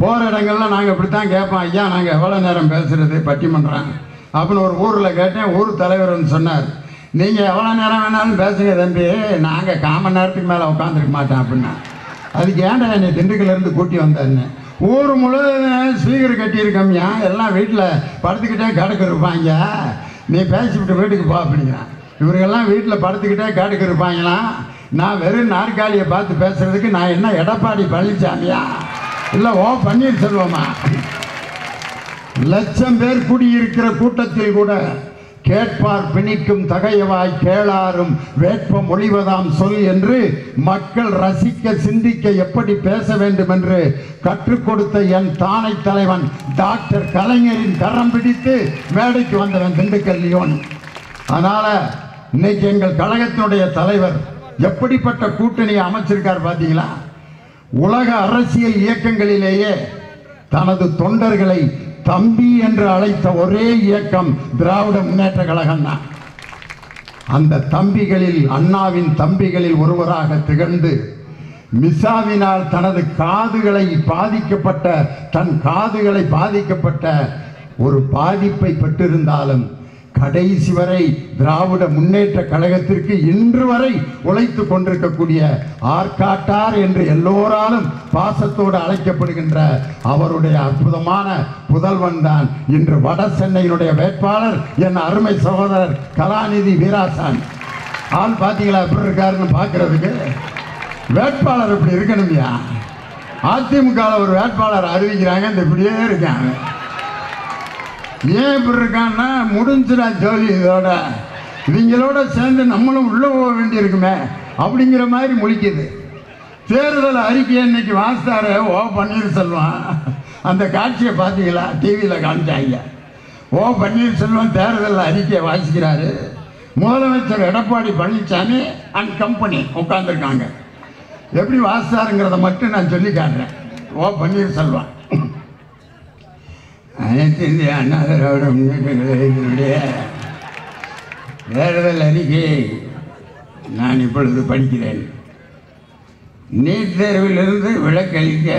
போகிற இடங்கள்ல நாங்கள் இப்படித்தான் கேட்போம். ஐயா நாங்கள் எவ்வளோ நேரம் பேசுகிறது பட்டிமன்றம். அப்படின்னு ஒரு ஊரில் கேட்டேன். ஊர் தலைவர் வந்து சொன்னார் நீங்கள் எவ்வளோ நேரம் வேணாலும் பேசுங்க தம்பி. நாங்கள் காமன் நேரத்துக்கு மேலே உட்காந்துருக்க மாட்டோம் அப்படின்னா. அதுக்கு ஏன்டா என்னை திண்டுக்கல்லேருந்து கூட்டி வந்தேன்னு. ஊர் முழுவதும் ஸ்பீக்கர் கட்டியிருக்கோம்யா எல்லாம் வீட்டில் படுத்துக்கிட்டே கிடக்கு இருப்பாங்க. நீ பேசிவிட்டு வீட்டுக்கு போ அப்படிங்கிறான். இவருக்கெல்லாம் வீட்டில் படுத்துக்கிட்டே கிடக்கு இருப்பாங்களாம். நான் வெறும் நாற்காலியை பார்த்து பேசுகிறதுக்கு நான் என்ன எடப்பாடி பழனிசாமியா இல்லை ஓ பன்னீர்செல்வமா லட்சம் பேர் கூடியிருக்கிற கூட்டத்தில் கூட கேட்பார் பிணிக்கும் தகையவாய் கேளாரும் வேட்பம் ஒழிவதாம் சொல் என்று மக்கள் ரசிக்க சிந்திக்க எப்படி பேச வேண்டும் என்று கற்றுக் கொடுத்த என் தானை தலைவன் டாக்டர் கலைஞரின் கரம் பிடித்து மேடைக்கு வந்தவன் திண்டுக்கல் லியோன். அதனால இன்னைக்கு எங்கள் கழகத்தினுடைய தலைவர் எப்படிப்பட்ட கூட்டணியை அமைச்சிருக்கார் பார்த்தீங்களா உலக அரசியல் இயக்கங்களிலேயே தனது தொண்டர்களை தம்பி என்று அழைத்த ஒரே இயக்கம் திராவிட முன்னேற்ற கழகம் தான். அந்த தம்பிகளில் அண்ணாவின் தம்பிகளில் ஒருவராக திகழ்ந்து மிசாவினால் தனது காதுகளை பாதிக்கப்பட்ட தன் காதுகளை பாதிக்கப்பட்ட ஒரு பாதிப்பை பெற்றிருந்தாலும் கடைசி வரை திராவிட முன்னேற்ற கழகத்திற்கு இன்று வரை உழைத்து கொண்டிருக்கக்கூடிய ஆர்காட்டார் என்று எல்லோராலும் பாசத்தோடு அழைக்கப்படுகின்ற அவருடைய அற்புதமான புதல்வன் தான் இன்று வட சென்னையினுடைய வேட்பாளர் என் அருமை சகோதரர் கலாநிதி வீராசான் ஆள் பார்த்தீங்களா? எப்படி இருக்காருன்னு பார்க்கறதுக்கு. வேட்பாளர் இப்படி இருக்கணும்யா. அதிமுக ஒரு வேட்பாளர் அறிவிக்கிறாங்க இந்த இப்படியே இருக்காங்க. ஏன் இப்படி இருக்கான்னா முடிஞ்சிடா ஜோலி இதோட. இவங்களோட சேர்ந்து நம்மளும் உள்ள போக வேண்டியிருக்குமே அப்படிங்கிற மாதிரி முழிக்குது. தேர்தல் அறிக்கை இன்னைக்கு வாசித்தாரு ஓ பன்னீர்செல்வம். அந்த காட்சியை பார்த்தீங்களா? டிவியில் காமிச்சாங்க. ஓ பன்னீர்செல்வம் தேர்தல் அறிக்கையை வாசிக்கிறாரு. முதலமைச்சர் எடப்பாடி பழனிசாமி அண்ட் கம்பெனி உட்காந்துருக்காங்க எப்படி வாசித்தாருங்கிறத மட்டும் நான் சொல்லி காட்டுறேன். ஓ பன்னீர்செல்வம். அனைத்து இந்திய அண்ணா திராவிட முன்னேற்றங்களுடைய தேர்தல் அறிக்கையை நான் இப்பொழுது படிக்கிறேன். நீட் தேர்விலிருந்து விலக்களிக்க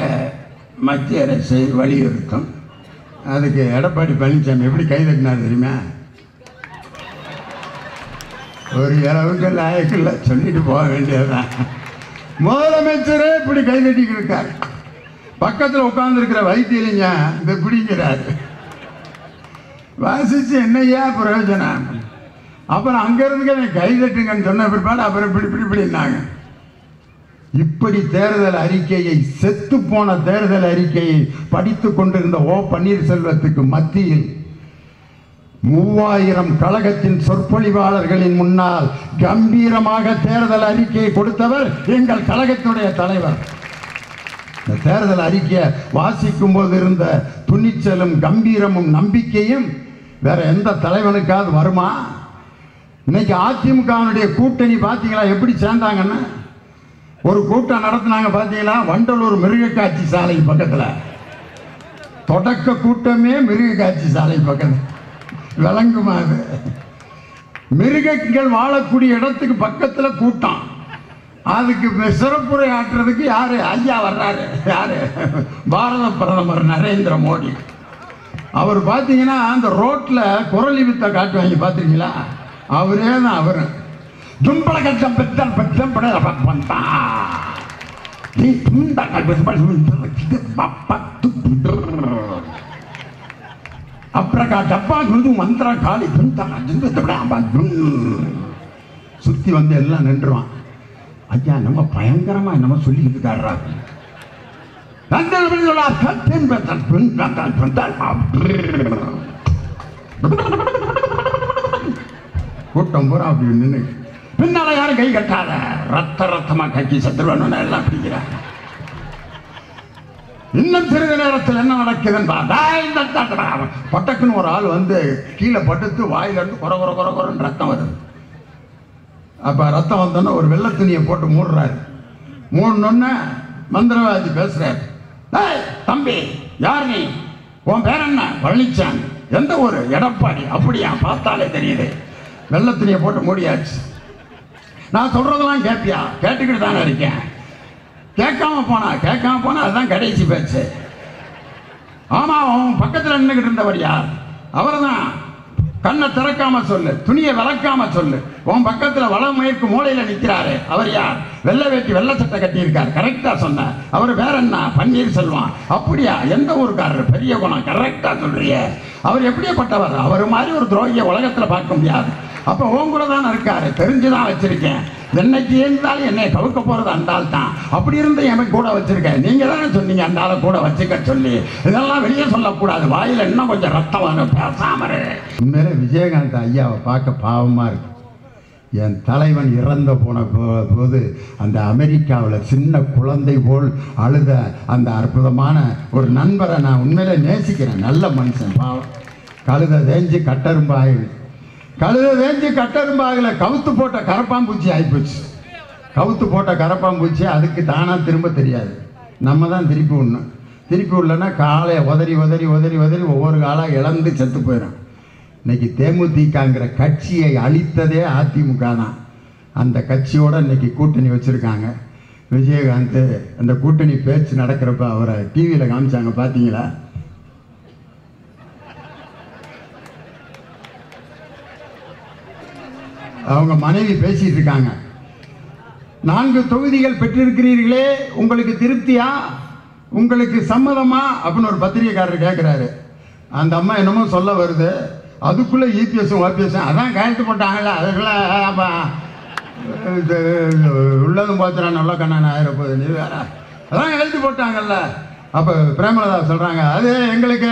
மத்திய அரசை வலியுறுத்தும். அதுக்கு எடப்பாடி பழனிசாமி எப்படி கைதட்டினார் தெரியுமா? ஒரு அளவுக்கு லாயக்கில்ல சொல்லிட்டு போக வேண்டியதுதான். முதலமைச்சரே இப்படி கைதட்டிக்கிட்டு இருக்காரு. பக்கத்தில் உட்காந்துருக்கிற வைத்தியலிங்க இந்த பிடிக்கிறாரு. வாசிச்சு என்னையா பிரயோஜனம்? அப்புறம் அங்கிருந்து எனக்கு கை தட்டுங்கன்னு சொன்ன பிற்பாடு அப்புறம் இப்படி இப்படி இப்படின்னாங்க. இப்படி தேர்தல் அறிக்கையை செத்து போன தேர்தல் அறிக்கையை படித்து கொண்டிருந்த ஓ பன்னீர்செல்வத்துக்கு மத்தியில் மூவாயிரம் கழகத்தின் சொற்பொழிவாளர்களின் முன்னால் கம்பீரமாக தேர்தல் அறிக்கையை கொடுத்தவர் எங்கள் கழகத்துடைய தலைவர். இந்த தேர்தல் அறிக்கையை வாசிக்கும் போது இருந்த துணிச்சலும் கம்பீரமும் நம்பிக்கையும் வேற எந்த தலைவனுக்காவது வருமா? இன்னைக்கு அதிமுகவினுடைய கூட்டணி பார்த்தீங்களா எப்படி சேர்ந்தாங்கன்னு? ஒரு கூட்டம் நடத்தினாங்க பார்த்தீங்களா வண்டலூர் மிருகக்காட்சி சாலை பக்கத்தில். தொடக்க கூட்டமே மிருகக்காட்சி சாலை பக்கத்தில். விளங்குமா அது? மிருகங்கள் வாழக்கூடிய இடத்துக்கு பக்கத்தில் கூட்டம். அதுக்கு சிறப்புரை ஆற்றுறதுக்கு யாரு? ஐயா வர்றாரு. யாரு? பாரத பிரதமர் நரேந்திர மோடி. அவர் பார்த்தீங்கன்னா அந்த ரோட்டில் குரலி வித்த காட்டுவாங்க பார்த்துருக்கீங்களா அவரே தான் அவர். தும்பள கட்டம் பெத்தல் பெத்தம் அப்புறம் டப்பா குருது மந்திர காளி சுத்தி வந்து எல்லாம் நின்றுவான். ஐயா நம்ம பயங்கரமா நம்ம சொல்லிக்கிட்டு இருக்காரா கூட்டம் பூரா அப்படி நின்று பின்னால யாரும் கை கட்டாத ரத்த ரத்தமா கக்கி சத்துருவனு எல்லாம் பிடிக்கிறாங்க இன்னும் சிறிது நேரத்தில் என்ன நடக்குதுன்னு இந்த பட்டக்குன்னு ஒரு ஆள் வந்து கீழே பட்டுத்து வாயில இருந்து குற குற குற ரத்தம் வருது அப்போ ரத்தம் வந்தோன்னே ஒரு வெள்ளை துணியை போட்டு மூடுறாரு. மூடணுன்னு மந்திரவாதி பேசுறாரு. "டேய், தம்பி யார் நீ? உன் பேர் என்ன? பழனிச்சாமி. எந்த ஒரு எடப்பாடி. அப்படியா பார்த்தாலே தெரியுது. வெள்ளை துணியை போட்டு மூடியாச்சு. நான் சொல்றதெல்லாம் கேட்பியா கேட்டுக்கிட்டு தானே இருக்கேன். கேட்காம போனா? கேட்காம போனா அதுதான் கடைசி பேச்சு. ஆமா அவன் பக்கத்தில் நின்றுகிட்டு இருந்தவர் யார்? அவர்தான். கண்ணை திறக்காம சொல்லு துணியை விளக்காம சொல்லு. உன் பக்கத்துல மயக்கு மூலையில் நிக்கிறாரு அவர் யார்? வெள்ளை வேட்டி வெள்ளை சட்டை கட்டியிருக்கார் கரெக்டா சொன்ன அவர் வேற என்ன? பன்னீர் செல்வம். அப்படியா? எந்த ஊருக்காரர்? பெரிய குணம் கரெக்டா சொல்றிய. அவர் எப்படியாப்பட்டவர்? அவர் மாதிரி ஒரு துரோகிய உலகத்துல பார்க்க முடியாது. அப்போ உன் கூட தான் இருக்காரு. தெரிஞ்சுதான் வச்சிருக்கேன். என்னைக்கு இருந்தாலும் என்னை கவுக்க போறது அண்டால் தான். அப்படி இருந்து என் கூட வச்சிருக்கேன் நீங்க தானே சொன்னீங்க அந்த கூட வச்சுக்க சொல்லி. இதெல்லாம் வெளியே சொல்லக்கூடாது. வாயில் இன்னும் கொஞ்சம் ரத்தம் வரும். பேசாம உண்மையிலே விஜயகாந்த் ஐயாவை பார்க்க பாவமா இருக்கு. என் தலைவன் இறந்து போன போது அந்த அமெரிக்காவில் சின்ன குழந்தை போல் அழுத அந்த அற்புதமான ஒரு நண்பரை நான் உண்மையிலே நேசிக்கிறேன். நல்ல மனுஷன் பாவம். கழுத தேஞ்சு கட்டரும்பாயிடுச்சு கழுத வேஞ்சி கட்டரும்பாயில கவுத்து போட்ட கரப்பாம்பூச்சி ஆயிப்போச்சு. கவுத்து போட்ட கரப்பாம்பூச்சி அதுக்கு தானாக திரும்ப தெரியாது. நம்ம தான் திருப்பி விடணும். திருப்பி விடலன்னா காலை உதறி உதறி உதறி உதறி ஒவ்வொரு காலாக இழந்து செத்து போயிடும். இன்னைக்கு தேமுதிகங்கிற கட்சியை அழித்ததே அதிமுக தான். அந்த கட்சியோட இன்னைக்கு கூட்டணி வச்சுருக்காங்க. விஜயகாந்த் அந்த கூட்டணி பேச்சு நடக்கிறப்ப அவரை டிவியில் காமிச்சாங்க பார்த்தீங்களா அவங்க மனைவி பேசிட்டு இருக்காங்க. நான்கு தொகுதிகள் பெற்றிருக்கிறீர்களே உங்களுக்கு திருப்தியா? உங்களுக்கு சம்மதமா? அப்படின்னு ஒரு பத்திரிகைக்காரர் கேட்குறாரு அந்த அம்மா என்னமோ சொல்ல வருது. அதுக்குள்ளே இபிஎஸும் ஓபிஎஸும் அதான் கையெழுத்து போட்டாங்களே அதுக்குள்ளே அப்போ இது உள்ளதும் போச்சுனா நல்ல கண்ணன் ஆயிர போகுது நீ வேற. அதான் எழுதி போட்டாங்கல்ல. அப்போ பிரேமலதா சொல்கிறாங்க அது எங்களுக்கு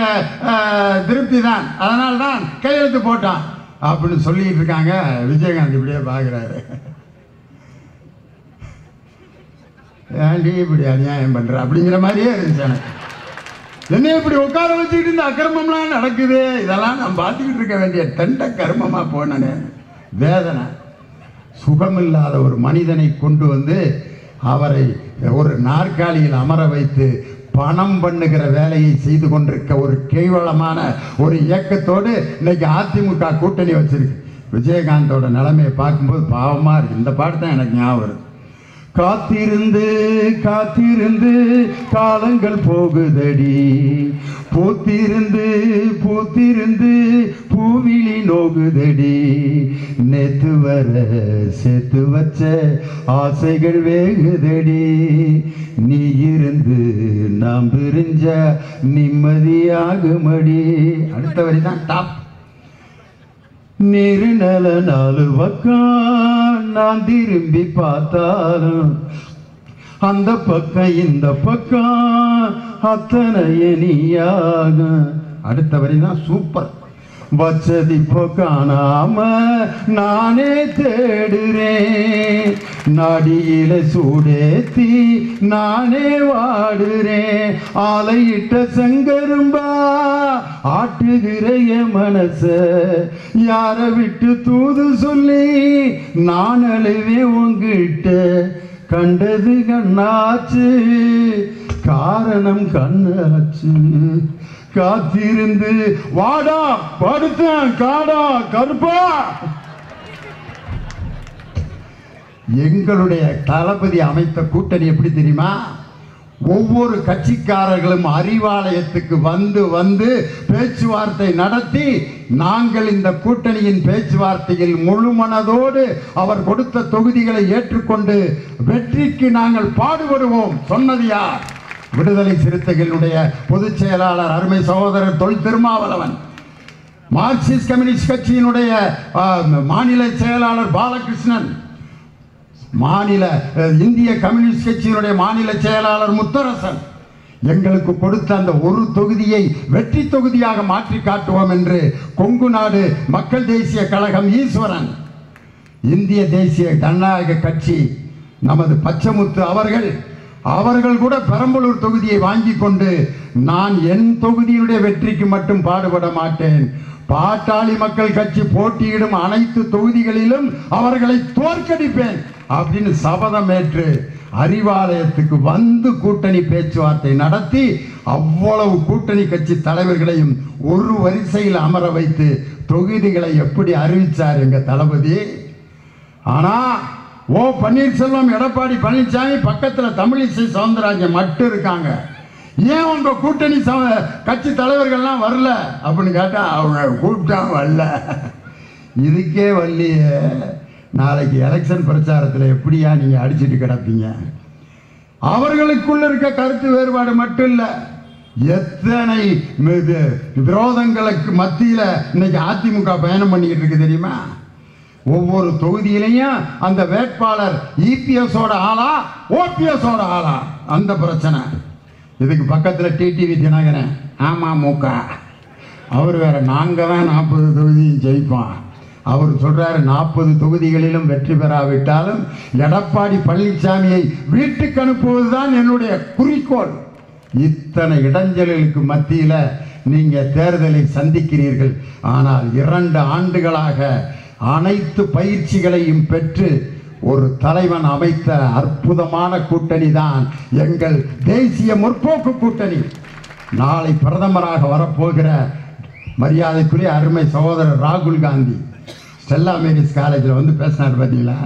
திருப்தி தான். அதனால தான் கையெழுத்து போட்டான். அப்படின்னு சொல்லிட்டு இருக்காங்க. விஜயகாந்த் இப்படியே பார்க்குறாரு ஏன்டி இப்படி அநியாயம் பண்ணுற அப்படிங்கிற மாதிரியே இருந்துச்சு எனக்கு. என்ன இப்படி உட்கார வச்சுக்கிட்டு இந்த அக்கிரமம்லாம் நடக்குது. இதெல்லாம் நான் பார்த்துக்கிட்டு இருக்க வேண்டிய தண்ட கர்மமாக போனேன். வேதனை. சுகமில்லாத ஒரு மனிதனை கொண்டு வந்து அவரை ஒரு நாற்காலியில் அமர வைத்து பணம் பண்ணுகிற வேலையை செய்து கொண்டிருக்க ஒரு கேவலமான ஒரு இயக்கத்தோடு இன்னைக்கு அதிமுக கூட்டணி வச்சிருக்கு. விஜயகாந்தோட நிலைமையை பார்க்கும்போது பாவமா இருக்கு. இந்த பாட்டு தான் எனக்கு ஞாபகம் வருது. காத்திருந்து காத்திருந்து காலங்கள் போகுதடி. பூத்திருந்து பூத்திருந்து பூவிழி நோகுதடி. நேத்து வர சேர்த்து வச்ச ஆசைகள் வேகுதடி. நீ இருந்து நாம் பிரிஞ்ச நிம்மதியாகுமடி. அடுத்த வரி தான் டாப் நீரு நல நாலு பக்கம் நான் திரும்பி பார்த்தாலும் அந்த பக்கம் இந்த பக்கம் அத்தனை நீயாக அடுத்த வரி தான் சூப்பர் வச்சது இப்போ காணாம நானே தேடுறேன் நாடியில சூடேத்தி நானே வாடுறேன் ஆலையிட்ட செங்கரும்பா ஆட்டுகிற என் மனச யார விட்டு தூது சொல்லி நான் அழுவே உங்கிட்ட கண்டது கண்ணாச்சு காரணம் கண்ணாச்சு. காத்திருந்து வாடா படுத்தேன் காடா கருப்பா. எங்களுடைய தளபதி அமைத்த கூட்டணி எப்படி தெரியுமா? ஒவ்வொரு கட்சிக்காரர்களும் அறிவாலயத்துக்கு வந்து வந்து பேச்சுவார்த்தை நடத்தி நாங்கள் இந்த கூட்டணியின் பேச்சுவார்த்தையில் முழு மனதோடு அவர் கொடுத்த தொகுதிகளை ஏற்றுக்கொண்டு வெற்றிக்கு நாங்கள் பாடுபடுவோம். சொன்னது யார்? விடுதலை சிறுத்தைகளுடைய பொதுச் செயலாளர் அருமை சகோதரர் தொல் திருமாவளவன் மார்க்சிஸ்ட் கம்யூனிஸ்ட் கட்சியினுடைய மாநில செயலாளர் பாலகிருஷ்ணன் மாநில இந்திய கம்யூனிஸ்ட் கட்சியினுடைய மாநில செயலாளர் முத்தரசன் எங்களுக்கு கொடுத்த அந்த ஒரு தொகுதியை வெற்றி தொகுதியாக மாற்றி காட்டுவோம் என்று கொங்கு நாடு மக்கள் தேசிய கழகம் ஈஸ்வரன் இந்திய தேசிய ஜனநாயக கட்சி நமது பச்சமுத்து அவர்கள் அவர்கள் கூட பெரம்பலூர் தொகுதியை வாங்கி கொண்டு நான் என் தொகுதியினுடைய வெற்றிக்கு மட்டும் பாடுபட மாட்டேன். பாட்டாளி மக்கள் கட்சி போட்டியிடும் அனைத்து தொகுதிகளிலும் அவர்களை தோற்கடிப்பேன் அப்படின்னு சபதம் ஏற்று அறிவாலயத்துக்கு வந்து கூட்டணி பேச்சுவார்த்தை நடத்தி அவ்வளவு கூட்டணி கட்சி தலைவர்களையும் ஒரு வரிசையில் அமர வைத்து தொகுதிகளை எப்படி அறிவிச்சார் எங்க தளபதி? ஆனா ஓ பன்னீர்செல்வம் எடப்பாடி பழனிசாமி பக்கத்தில் தமிழிசை சவுந்தரராஜன் மட்டும் இருக்காங்க. ஏன் உங்க கூட்டணி சம- கட்சி தலைவர்கள்லாம் வரல? அப்படின்னு கேட்டால் அவங்க கூப்பிட்டா வரல. இதுக்கே வரலையே. நாளைக்கு எலெக்ஷன் பிரச்சாரத்தில் எப்படியா நீங்கள் அடிச்சிட்டு கிடப்பீங்க? அவர்களுக்குள்ள இருக்க கருத்து வேறுபாடு மட்டும் இல்லை. எத்தனை விரோதங்களுக்கு மத்தியில் இன்னைக்கு அதிமுக பயணம் பண்ணிக்கிட்டு இருக்கு தெரியுமா? ஒவ்வொரு தொகுதியிலையும் அந்த வேட்பாளர் இபிஎஸோட ஆளா ஓபிஎஸோட ஆளா? அந்த பிரச்சனை. இதுக்கு பக்கத்தில் டிடிவி தினகரன். ஆமாம் மூக்கா. அவர் வேற நாங்கள் தான் நாற்பது தொகுதியும் ஜெயிப்போம். அவர் சொல்றாரு நாற்பது தொகுதிகளிலும் வெற்றி பெறாவிட்டாலும் எடப்பாடி பழனிசாமியை வீட்டுக்கு அனுப்புவதுதான் என்னுடைய குறிக்கோள். இத்தனை இடைஞ்சல்களுக்கு மத்தியில் நீங்கள் தேர்தலை சந்திக்கிறீர்கள். ஆனால் இரண்டு ஆண்டுகளாக அனைத்து பயிற்சிகளையும் பெற்று ஒரு தலைவன் அமைத்த அற்புதமான கூட்டணி தான் எங்கள் தேசிய முற்போக்கு கூட்டணி. நாளை பிரதமராக வரப்போகிற மரியாதைக்குரிய அருமை சகோதரர் ராகுல் காந்தி. ஸ்டெல்லா மேரிஸ் காலேஜில் வந்து பேசினார் பார்த்தீங்களா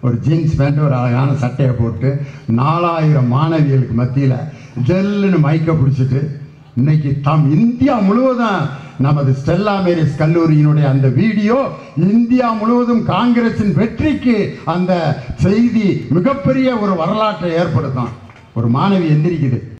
ஒரு ஜீன்ஸ் பேண்ட் ஒரு அழகான சட்டையை போட்டு நாலாயிரம் மாணவிகளுக்கு மத்தியில் ஜெல்லுன்னு மைக்கை பிடிச்சிட்டு இன்னைக்கு தம் இந்தியா முழுவதும் நமது ஸ்டெல்லா மேரிஸ் கல்லூரியினுடைய அந்த வீடியோ இந்தியா முழுவதும் காங்கிரசின் வெற்றிக்கு அந்த செய்தி மிகப்பெரிய ஒரு வரலாற்றை ஏற்படுத்தும். ஒரு மாணவி எந்திரிக்குது.